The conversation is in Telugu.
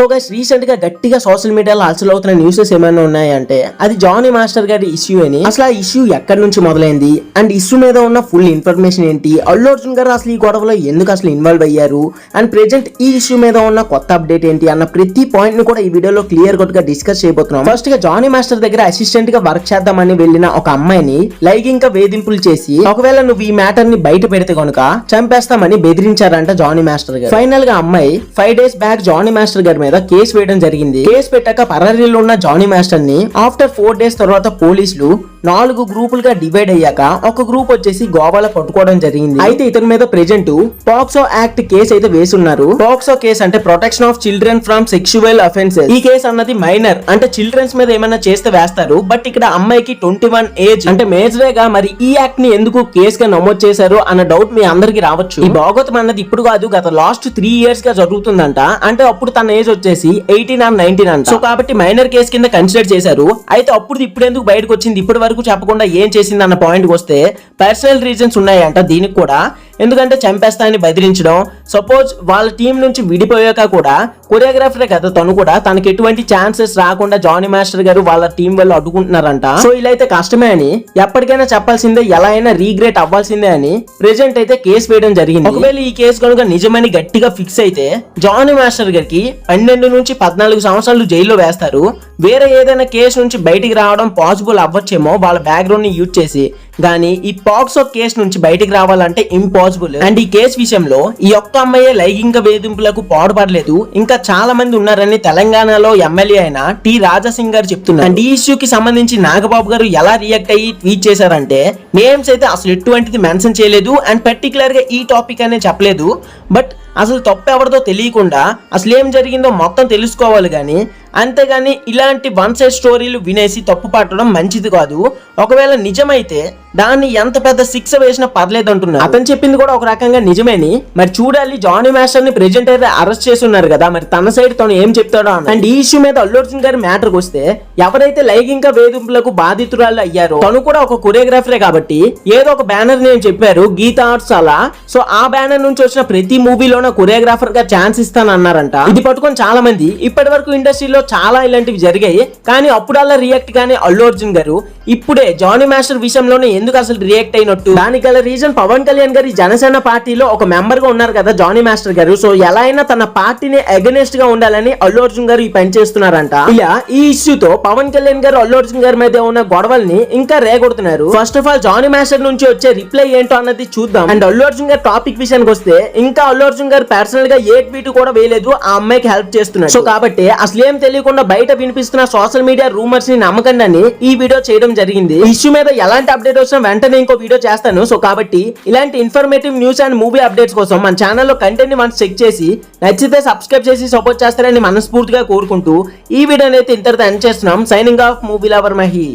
సో గైస్ రీసెంట్గా గట్టిగా సోషల్ మీడియాలో అలసలు అవుతున్న న్యూసెస్ ఏమైనా ఉన్నాయంటే అది జానీ మాస్టర్ గారి ఇష్యూ అని. అసలు ఆ ఇష్యూ ఎక్కడి నుంచి మొదలైంది? అండ్ ఇష్యూ మీద ఉన్న ఫుల్ ఇన్ఫర్మేషన్ ఏంటి? అల్లు అర్జున్ గారు అసలు ఈ గొడవలో ఎందుకు అసలు ఇన్వాల్వ్ అయ్యారు? అండ్ ప్రెజెంట్ ఈ ఇష్యూ మీద ఉన్న కొత్త అప్డేట్ ఏంటి? అన్న ప్రతి పాయింట్ని కూడా ఈ వీడియోలో క్లియర్ కట్గా డిస్కస్ చేయబోతున్నాం. ఫస్ట్గా జానీ మాస్టర్ దగ్గర అసిస్టెంట్గా వర్క్ చేద్దామని వెళ్ళిన ఒక అమ్మాయిని లైంగిక వేధింపులు చేసి ఒకవేళ నువ్వు ఈ మ్యాటర్ని బయట పెడితే కనుక చంపేస్తామని బెదిరించారంట జానీ మాస్టర్ గారు. ఫైనల్గా అమ్మాయి five days back Jani master గారి మీద కేసు వేయడం జరిగింది. కేసు పెట్టాక పరారీలో ఉన్న జానీ మాస్టర్ని ఆఫ్టర్ ఫోర్ డేస్ తర్వాత పోలీసులు నాలుగు గ్రూపులుగా డివైడ్ అయ్యాక ఒక గ్రూప్ వచ్చేసి గోవాలో పట్టుకోవడం జరిగింది. అయితే ఇతని మీద ప్రెజెంట్ పాక్సో యాక్ట్ కేసు అయితే వేసున్నారు. పాక్సో కేసు అంటే protection of children from sexual offences. ఈ కేసు అన్నది మైనర్. అంటే చిల్డ్రన్స్ మీద ఏమైనా చేస్తే వేస్తారు. బట్ ఇక్కడ అమ్మాయికి ట్వంటీ వన్ ఏజ్. అంటే మేజరే గా మరి ఈ యాక్ట్ని ఎందుకు కేసుగా నమోదు చేశారు అన్న డౌట్ మీ అందరికి రావచ్చు. ఈ భాగవతం అన్నది ఇప్పుడు కాదు గత లాస్ట్ త్రీ ఇయర్స్గా జరుగుతుందంట. అంటే అప్పుడు తన ఏజ్ వచ్చేసి ఎయిటీన్ అండ్ నైన్టీన్ అంట. సో కాబట్టి మైనర్ కేసు కింద కన్సిడర్ చేశారు. అయితే అప్పుడు ఇప్పుడు ఎందుకు బయటకు వచ్చింది? ఇప్పటి వరకు చెప్పకుండా ఏం చేసింది అన్న పాయింట్ వస్తే పర్సనల్ రీజన్స్ ఉన్నాయంట దీనికి కూడా. ఎందుకంటే చంపేస్తానని బెదిరించడం సపోజ్ వాళ్ళ టీం నుంచి విడిపోయాక కూడా కొరియోగ్రాఫర్ కదా తను కూడా తనకి ఎటువంటి ఛాన్సెస్ రాకుండా జానీ మాస్టర్ గారు వాళ్ళ టీం వాళ్ళు అడ్డుకుంటున్నారంట. సో ఇలా అయితే కష్టమే అని ఎప్పటికైనా చెప్పాల్సిందే ఎలా అయినా రీగ్రేట్ అవ్వాల్సిందే అని ప్రెజెంట్ అయితే కేసు వేయడం జరిగింది. ఒకవేళ ఈ కేసు కనుక నిజమని గట్టిగా ఫిక్స్ అయితే జానీ మాస్టర్ గారికి పన్నెండు నుంచి పద్నాలుగు సంవత్సరాలు జైల్లో వేస్తారు. వేరే ఏదైనా కేసు నుంచి బయటికి రావడం పాసిబుల్ అవ్వచ్చేమో వాళ్ళ బ్యాక్గ్రౌండ్ని యూజ్ చేసి. కానీ ఈ పాక్సో కేసు నుంచి బయటికి రావాలంటే ఇంపాసిబుల్ అండ్ ఈ కేసు విషయంలో ఈ ఒక్క అమ్మాయి లైంగిక వేధింపులకు పాడుపడలేదు. ఇంకా చాలా మంది ఉన్నారని తెలంగాణలో ఎమ్మెల్యే అయిన టి రాజాసింగ్ గారు చెప్తున్నారు. అండ్ ఈ ఇష్యూకి సంబంధించి నాగబాబు గారు ఎలా రియాక్ట్ అయ్యి ట్వీట్ చేశారంటే నేమ్స్ అయితే అసలు ఎటువంటిది మెన్షన్ చేయలేదు అండ్ పర్టికులర్గా ఈ టాపిక్ అనే చెప్పలేదు. బట్ అసలు తప్పు ఎవరిదో తెలియకుండా అసలు ఏం జరిగిందో మొత్తం తెలుసుకోవాలి కానీ అంతేగాని ఇలాంటి వన్ సైడ్ స్టోరీలు వినేసి తప్పు పట్టడం మంచిది కాదు. ఒకవేళ నిజమైతే దాన్ని ఎంత పెద్ద శిక్ష వేసినా పర్లేదు అంటున్నారు. అతను చెప్పింది కూడా ఒక రకంగా నిజమేని. మరి చూడాలి జానీ మాస్టర్ని ప్రెజెంట్ అయితే అరెస్ట్ చేసి ఉన్నారు కదా మరి తన సైడ్ తను ఏం చెప్తాడో అండ్ ఈ ఇష్యూ మీద అల్లు అర్జున్ గారి మ్యాటర్కి వస్తే ఎవరైతే లైంగిక వేధింపులకు బాధితురాలు అయ్యారో తను కూడా ఒక కొరియోగ్రాఫరే కాబట్టి ఏదో ఒక బ్యానర్ నేను చెప్పారు గీతా ఆర్ట్స్ అలా. సో ఆ బ్యానర్ నుంచి వచ్చిన ప్రతి మూవీలోనూ కొరియోగ్రాఫర్గా ఛాన్స్ ఇస్తాను అన్నారంట ఇది పట్టుకొని చాలా మంది ఇప్పటి వరకు ఇండస్ట్రీలో చాలా ఇలాంటివి జరిగాయి. కానీ అప్పుడల్లా రియాక్ట్ కానీ అల్లు అర్జున్ గారు ఇప్పుడే జానీ మాస్టర్ విషయంలోనే ఎందుకు అసలు రియాక్ట్ అయినట్టు? దానికి గల రీజన్ పవన్ కళ్యాణ్ గారి జనసేన పార్టీలో ఒక మెంబర్గా ఉన్నారు కదా జానీ మాస్టర్ గారు. సో ఎలా అయినా తన పార్టీని అగెనెస్ట్గా ఉండాలని అల్లు అర్జున్ గారు ఈ పని చేస్తున్నారంట. ఇలా ఈ ఇష్యూతో పవన్ కళ్యాణ్ గారు అల్లు అర్జున్ గారి మీద ఉన్న గొడవల్ని ఇంకా రేగొడుతున్నారు. First of all Jani master నుంచి వచ్చే రిప్లై ఏంటో అన్నది చూద్దాం. అండ్ అల్లు అర్జున్ గారి టాపిక్ విషయానికి వస్తే ఇంకా అల్లు అర్జున్ గారు పర్సనల్గా ఏ ట్వీట్ కూడా వేయలేదు. ఆ అమ్మాయికి హెల్ప్ చేస్తున్నారు సో కాబట్టి అసలు ఏం తెలియకుండా బయట వినిపిస్తున్న సోషల్ మీడియా రూమర్స్ని నమ్మకండి అని ఈ వీడియో చేయడం జరిగింది. ఇష్యూ మీద ఎలాంటి అప్డేట్ వచ్చినా వెంటనే ఇంకో వీడియో చేస్తాను. సో కాబట్టి ఇలాంటి informative news and movie updates కోసం మన ఛానల్లో కంటెంట్ని మనం చెక్ చేసి నచ్చితే సబ్స్క్రైబ్ చేసి సపోర్ట్ చేస్తారని మనస్ఫూర్తిగా కోరుకుంటూ ఈ వీడియోని అయితే ఇంతటితో ఎండ్ చేస్తున్నాం. Signing off movie lover Mahi